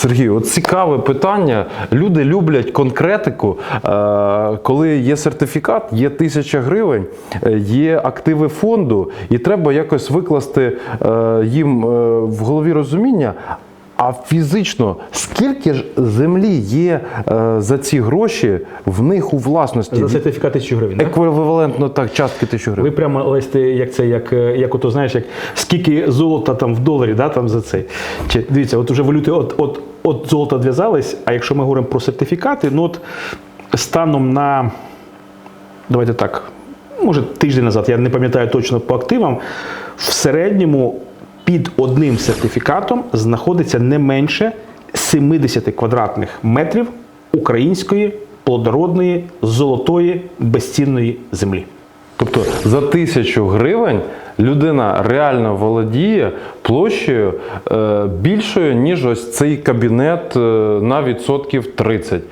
Сергій, от цікаве питання. Люди люблять конкретику. Е, Коли є сертифікат, є тисяча гривень, е, є активи фонду, і треба якось викласти е, їм в голові розуміння. А фізично скільки ж землі є е, за ці гроші в них у власності? За сертифікат тисячу гривень. Еквівалентно так, частки тисячу Ви гривень. прямо лезьте, як це, як, як ото знаєш, як скільки золота там в доларі, да, там за цей. Чи дивіться, от уже валюти от, от, от золота зв'язались, а якщо ми говоримо про сертифікати, ну от станом на давайте так, може тиждень назад, я не пам'ятаю точно по активам, в середньому під одним сертифікатом знаходиться не менше 70 квадратних метрів української плодородної золотої безцінної землі. Тобто за тисячу гривень людина реально володіє площею е, більшою, ніж ось цей кабінет е, на відсотків 30.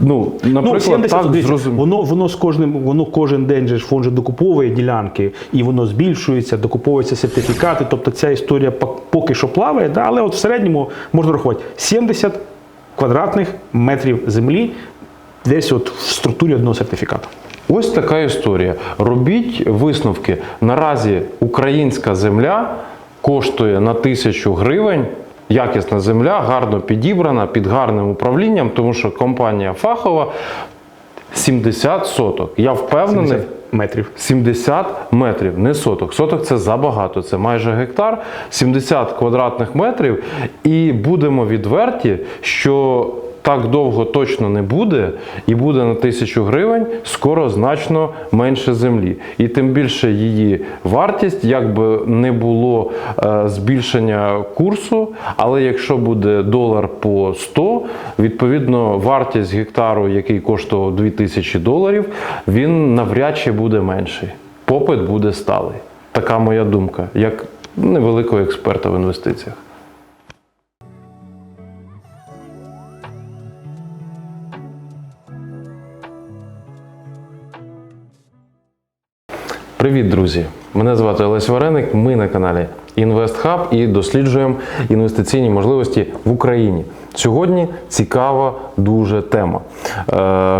Ну, наприклад, так дивіться, зрозуміло. воно, воно з кожним, воно кожен день же фонд же докуповує ділянки, і воно збільшується, докуповуються сертифікати. Тобто ця історія поки що плаває, да, але от в середньому можна рахувати 70 квадратних метрів землі десь от в структурі одного сертифікату. Ось така історія. Робіть висновки. Наразі українська земля коштує на тисячу гривень. Якісна земля, гарно підібрана, під гарним управлінням, тому що компанія фахова 70 соток. Я впевнений. 70 метрів. 70 метрів, не соток. Соток це забагато, це майже гектар, 70 квадратних метрів. І будемо відверті, що так довго точно не буде, і буде на тисячу гривень скоро значно менше землі. І тим більше її вартість, як би не було е, збільшення курсу, але якщо буде долар по 100, відповідно вартість гектару, який коштував 2000 доларів, він навряд чи буде менший. Попит буде сталий. Така моя думка, як невеликого експерта в інвестиціях. Привіт, друзі! Мене звати Олесь Вареник. Ми на каналі InvestHub і досліджуємо інвестиційні можливості в Україні. Сьогодні цікава дуже тема. Е,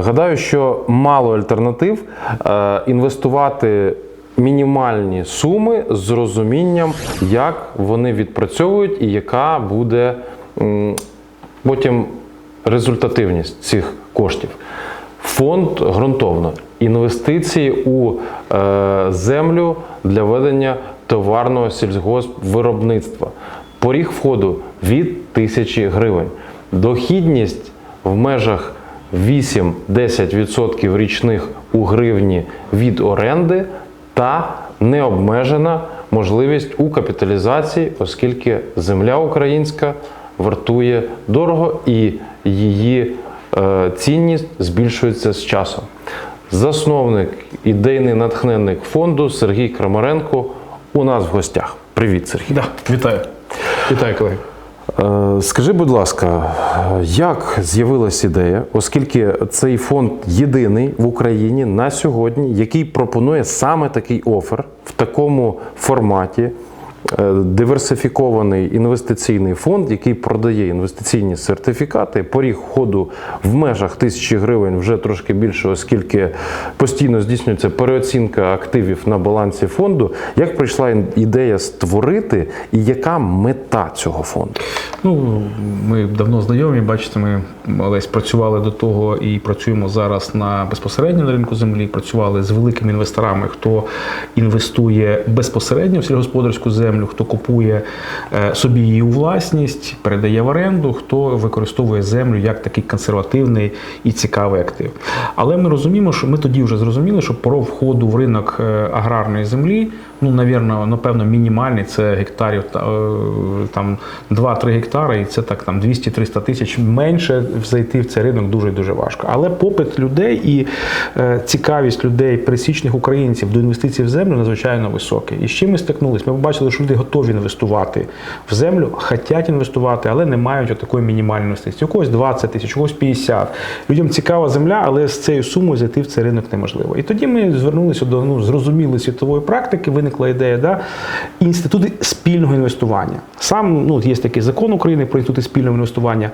гадаю, що мало альтернатив е, інвестувати мінімальні суми з розумінням, як вони відпрацьовують і яка буде м, потім результативність цих коштів. Фонд ґрунтовно інвестиції у е, землю для ведення товарного сільськогоспвиробництва. Поріг входу від тисячі гривень. Дохідність в межах 8-10% річних у гривні від оренди та необмежена можливість у капіталізації, оскільки земля українська вартує дорого і її е, цінність збільшується з часом. Засновник, ідейний натхненник фонду Сергій Крамаренко у нас в гостях. Привіт, Сергій. Да, вітаю. Вітаю, колеги. Е, Скажи, будь ласка, як з'явилась ідея, оскільки цей фонд єдиний в Україні на сьогодні, який пропонує саме такий офер в такому форматі, диверсифікований інвестиційний фонд, який продає інвестиційні сертифікати, поріг входу в межах тисячі гривень вже трошки більше, оскільки постійно здійснюється переоцінка активів на балансі фонду. Як прийшла ідея створити, і яка мета цього фонду? Ну, ми давно знайомі, бачите, ми Олесь працювали до того і працюємо зараз на безпосередньо на ринку землі. Працювали з великими інвесторами, хто інвестує безпосередньо в сільськогосподарську землю, хто купує е, собі її у власність, передає в оренду, хто використовує землю як такий консервативний і цікавий актив. Але ми розуміємо, що ми тоді вже зрозуміли, що про входу в ринок е, аграрної землі, ну, навірно, напевно, мінімальний це гектарів е, там 2-3 гектари, і це так там 200-300 тисяч менше зайти в цей ринок дуже дуже важко. Але попит людей і е, цікавість людей, пересічних українців до інвестицій в землю надзвичайно високий. І з чим ми стикнулися? Ми побачили, що люди готові інвестувати в землю, хочуть інвестувати, але не мають такої мінімальної інвестиції. У когось 20 тисяч, у когось 50. Людям цікава земля, але з цією сумою зайти в цей ринок неможливо. І тоді ми звернулися до ну, зрозумілої світової практики, виникла ідея да, інститути спільного інвестування. Сам ну, є такий закон України про інститути спільного інвестування.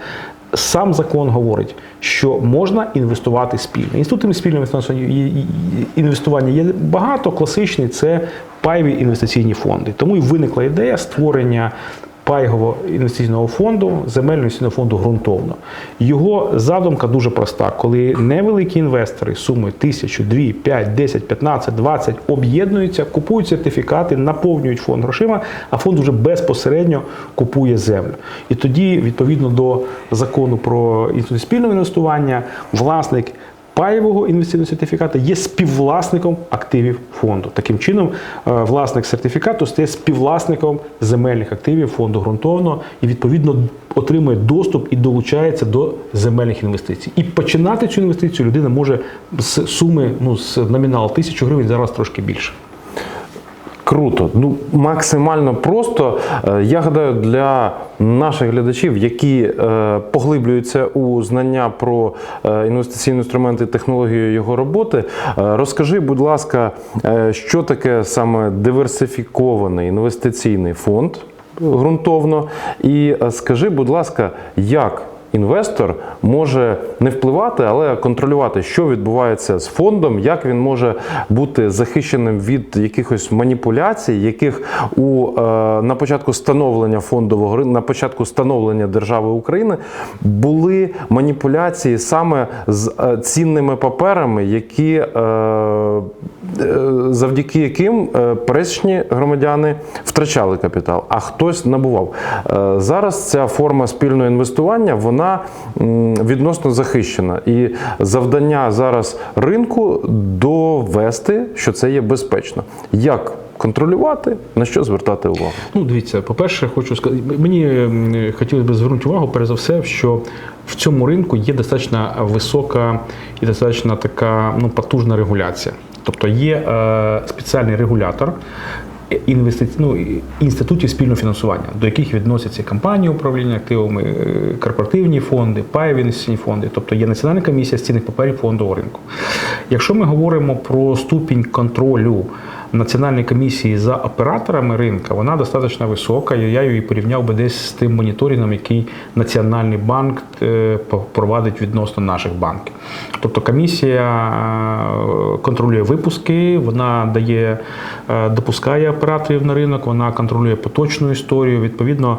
Сам закон говорить, що можна інвестувати спільно. Інститутами спільного інвестування є- багато. Класичний це паєві інвестиційні фонди. Тому і виникла ідея створення паєвого інвестиційного фонду, земельного інвестиційного фонду ґрунтовно. Його задумка дуже проста. Коли невеликі інвестори суми тисячу, дві, п'ять, десять, п'ятнадцять, двадцять об'єднуються, купують сертифікати, наповнюють фонд грошима, а фонд вже безпосередньо купує землю. І тоді, відповідно до закону про спільного інвестування, власник паєвого інвестиційного сертифіката є співвласником активів фонду. Таким чином, е, власник сертифікату стає співвласником земельних активів фонду ґрунтовно і відповідно отримує доступ і долучається до земельних інвестицій. І починати цю інвестицію людина може з суми ну з номіналу тисячу гривень зараз трошки більше. Круто, ну максимально просто. Е, Я гадаю, для наших глядачів, які е, поглиблюються у знання про е, інвестиційні інструменти технологію його роботи, розкажи, будь ласка, що таке саме диверсифікований інвестиційний фонд ґрунтовно, і скажи, будь ласка, як інвестор може не впливати, але контролювати, що відбувається з фондом, як він може бути захищеним від якихось маніпуляцій, яких у е, на початку становлення фондового на початку становлення держави України були маніпуляції саме з е, цінними паперами, які е, завдяки яким е, пересічні громадяни втрачали капітал, а хтось набував. Е, Зараз ця форма спільного інвестування вона відносно захищена. І завдання зараз ринку довести, що це є безпечно. Як контролювати, на що звертати увагу? Ну, дивіться, по-перше, хочу сказати, мені хотілося б звернути увагу, перш за все, що в цьому ринку є достатньо висока і достатньо така ну, потужна регуляція. Тобто є е, спеціальний регулятор. Інвестиці... ну, інститутів спільного фінансування, до яких відносяться компанії управління активами, е, корпоративні фонди, паєві інвестиційні фонди, тобто є Національна комісія з цінних паперів фондового ринку. Якщо ми говоримо про ступінь контролю Національної комісії за операторами ринка, вона достатньо висока. і Я її порівняв би десь з тим моніторингом, який Національний банк е, провадить відносно наших банків. Тобто комісія е, контролює випуски, вона дає, е, допускає операторів на ринок, вона контролює поточну історію. Відповідно,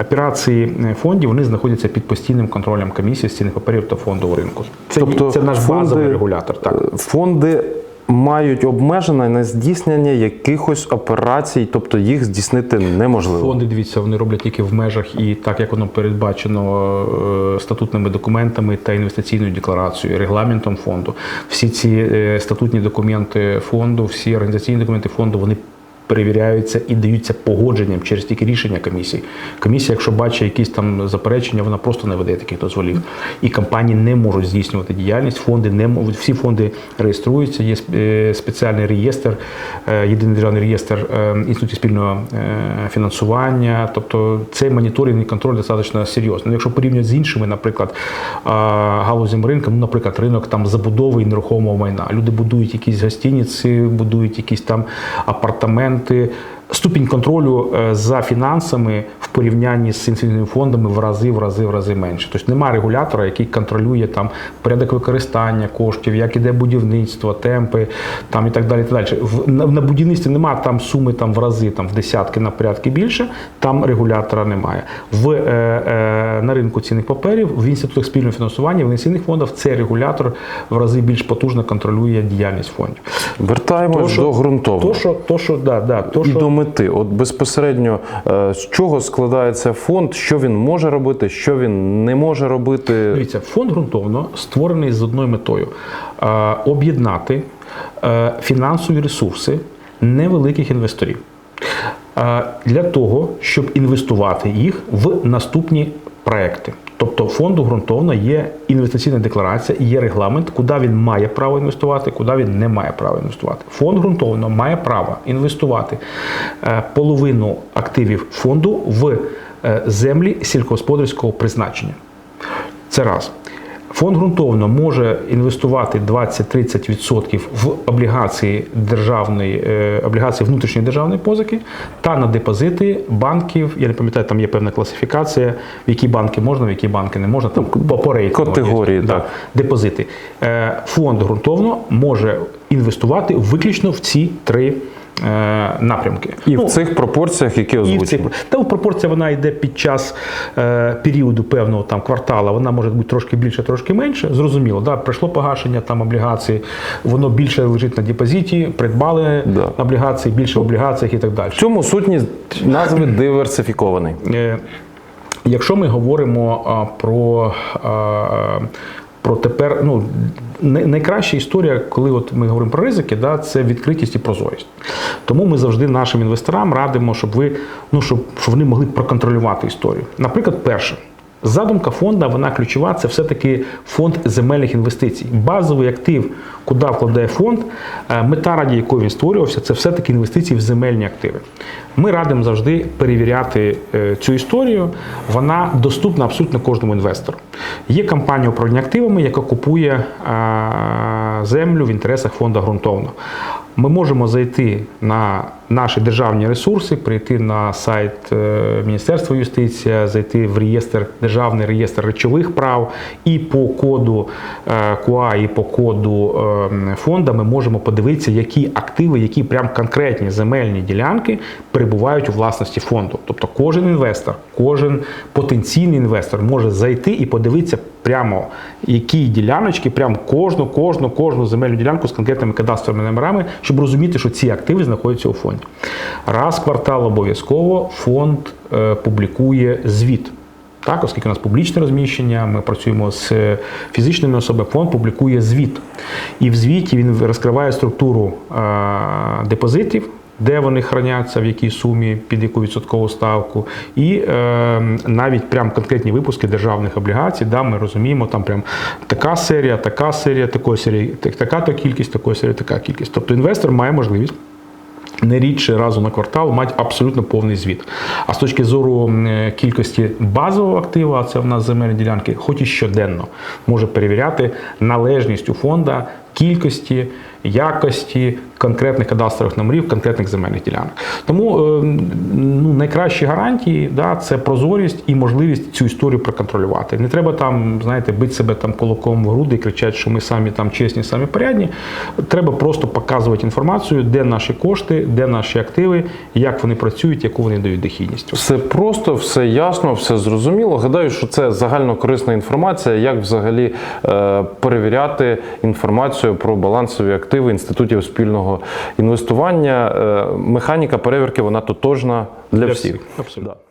операції фондів вони знаходяться під постійним контролем комісії з цінних паперів та фондового ринку. Це, це наш базовий регулятор. Так. Фонди мають обмеження на здійснення якихось операцій, тобто їх здійснити неможливо. Фонди, дивіться, вони роблять тільки в межах і так, як воно передбачено е, статутними документами та інвестиційною декларацією, регламентом фонду. Всі ці е, статутні документи фонду, всі організаційні документи фонду, вони перевіряються і даються погодженням через тільки рішення комісії. Комісія, якщо бачить якісь там заперечення, вона просто не видає таких дозволів. І компанії не можуть здійснювати діяльність. Фонди не можуть, всі фонди реєструються. Є е, спеціальний реєстр, е, єдиний державний реєстр е, інститутів спільного фінансування. Тобто цей моніторинг і контроль достатньо серйозний. Ну, Якщо порівнювати з іншими, наприклад, галузями ринку, ну, наприклад, ринок там забудови і нерухомого майна. Люди будують якісь гостиниці, будують якісь там апартаменти моменти Ступінь контролю е, за фінансами в порівнянні з інвестиційними фондами в рази, в рази, в рази менше. Тобто немає регулятора, який контролює там порядок використання коштів, як іде будівництво, темпи там і так далі. І так далі. В, на, на будівництві немає там суми там в рази, там в десятки на порядки більше. Там регулятора немає. В е, е, на ринку цінних паперів в інститутах спільного фінансування в інвестиційних фондах цей регулятор в рази більш потужно контролює діяльність фондів. Вертаємось до ґрунтовного. То, що, то, що, да, да, то, що... мети, от безпосередньо е, з чого складається фонд, що він може робити, що він не може робити. Дивіться, фонд ґрунтовно створений з одною метою е, об'єднати е, фінансові ресурси невеликих інвесторів для того, щоб інвестувати їх в наступні проекти. Тобто фонду ґрунтовно є інвестиційна декларація і є регламент, куди він має право інвестувати, куди він не має права інвестувати. Фонд ґрунтовно має право інвестувати е, половину активів фонду в е, землі сільськогосподарського призначення. Це раз. Фонд ґрунтовно може інвестувати 20-30% в облігації державної е, облігації внутрішньої державної позики та на депозити банків. Я не пам'ятаю, там є певна класифікація, в які банки можна, в які банки не можна. Там по, по рейтингу. Категорії, Да, так. депозити. Е, Фонд ґрунтовно може інвестувати виключно в ці три напрямки. І Ну, в цих пропорціях, які і в цих озвучені. та пропорція вона йде під час е, періоду певного там квартала. Вона може бути трошки більше, трошки менше. Зрозуміло, да, прийшло погашення там облігацій, воно більше лежить на депозиті, придбали Да. облігації, більше в облігаціях і так далі. В цьому сутність назви диверсифікований. Е, Якщо ми говоримо а, про, а, про тепер, ну найкраща історія, коли от ми говоримо про ризики, да, це відкритість і прозорість. Тому ми завжди нашим інвесторам радимо, щоб ви ну щоб, щоб вони могли проконтролювати історію. Наприклад, перше. Задумка фонду, вона ключова, це все-таки фонд земельних інвестицій. Базовий актив, куди вкладає фонд, е, мета раді якої він створювався, це все-таки інвестиції в земельні активи. Ми радимо завжди перевіряти е, цю історію. Вона доступна абсолютно кожному інвестору. Є компанія управління активами, яка купує е, землю в інтересах фонду ґрунтовно. Ми можемо зайти на наші державні ресурси, прийти на сайт е, Міністерства юстиції, зайти в реєстр, державний реєстр речових прав, і по коду е, КУА, і по коду е, фонду ми можемо подивитися, які активи, які прям конкретні земельні ділянки перебувають у власності фонду. Тобто кожен інвестор, кожен потенційний інвестор може зайти і подивитися прямо, які діляночки, прямо кожну, кожну, кожну земельну ділянку з конкретними кадастровими номерами, щоб розуміти, що ці активи знаходяться у фонді. Раз в квартал обов'язково фонд е, публікує звіт. Так, оскільки у нас публічне розміщення, ми працюємо з е, фізичними особами, фонд публікує звіт. І в звіті він розкриває структуру е, депозитів, де вони храняться, в якій сумі, під яку відсоткову ставку, і е, навіть прям конкретні випуски державних облігацій, да, ми розуміємо, там прям така серія, така серія, такої серії, така-то кількість, такої серії, така кількість. Тобто інвестор має можливість не рідше разу на квартал мати абсолютно повний звіт. А з точки зору е, кількості базового актива, а це в нас земельні ділянки, хоч і щоденно може перевіряти належність у фонда кількості, якості конкретних кадастрових номерів, конкретних земельних ділянок. Тому е, ну, найкращі гарантії да, це прозорість і можливість цю історію проконтролювати. Не треба там, знаєте, бити себе там кулаком в груди і кричати, що ми самі там чесні, самі порядні. Треба просто показувати інформацію, де наші кошти, де наші активи, як вони працюють, яку вони дають дохідність. Все просто, все ясно, все зрозуміло. Гадаю, що це загально корисна інформація, як взагалі е, перевіряти інформацію про балансові активи інститутів спільного інвестування. Е, механіка перевірки вона тотожна для, всіх. Абсолютно. Да.